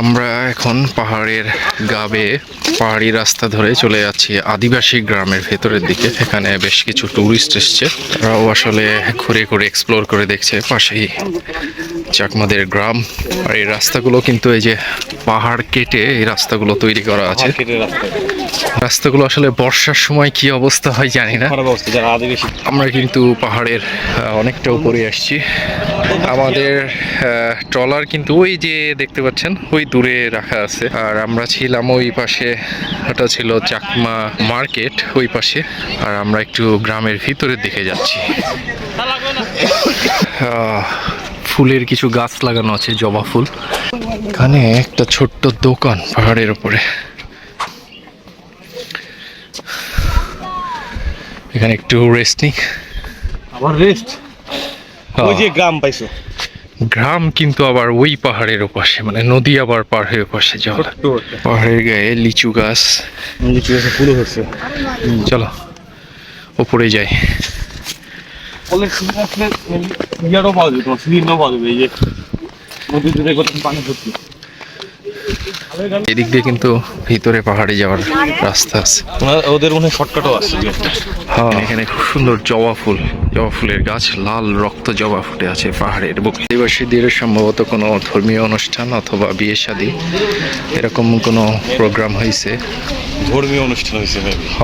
আমরা এখন পাহাড়ের গাবে পাহাড়ি রাস্তা ধরে চলে যাচ্ছি আদিবাসী গ্রামের ভেতরের দিকে। এখানে বেশ কিছু ট্যুরিস্ট এসছে। তারাও আসলে ঘুরে ঘুরে এক্সপ্লোর করে দেখছে পাশেই চাকমাদের গ্রাম। আর এই রাস্তাগুলো কিন্তু এই যে পাহাড় কেটে এই রাস্তাগুলো তৈরি করা আছে। রাস্তাগুলো আসলে বর্ষার সময় কি অবস্থা হয় জানি না। আমরা কিন্তু পাহাড়ের অনেকটা উপরে আসছি। আমাদের ট্রলার কিন্তু ওই যে দেখতে পাচ্ছেন ওই দূরে রাখা আছে। আর আমরা ছিলাম ওই পাশে ওটা ছিল চাকমা মার্কেট ওই পাশে। আর আমরা একটু গ্রামের ভিতরের দিকে যাচ্ছি। ফুলের কিছু গাছ লাগানো আছে জবা ফুল। এখানে একটা ছোট্ট দোকান পাহাড়ের উপরে। এখানে একটু রেস্ট নিই আবার রেস্ট ওই যে গ্রাম পাইছো। গ্রাম কিন্তু আবার ওই পাহাড়ের ওপাশে মানে নদী আবার পার হয়ে ওপাশে জল পাহাড়ের গায়ে লিচু গাছ। লিচু গাছ ফুলও হচ্ছে। চলো ওপরে যাই। অনেক সুবিধা আসলে ইয়ারও পাওয়া যাবে তোমার সিলিন্ডারও পাওয়া যাবে এই যে নদীতে দেখো তুমি পানি ভর্তি। এদিক দিয়ে কিন্তু ভিতরে পাহাড়ে যাওয়ার রাস্তা আছে। ওদের মনে হয় শর্টকাটও আছে। হ্যাঁ। এখানে খুব সুন্দর জবা ফুল। জবা ফুলের গাছ লাল রক্ত জবা ফুটে আছে পাহাড়ের বুক। আদিবাসীদের সম্ভবত কোনো ধর্মীয় অনুষ্ঠান অথবা বিয়ে শাদী এরকম কোনো প্রোগ্রাম হয়েছে ধর্মীয় অনুষ্ঠান হয়েছে মেবি হ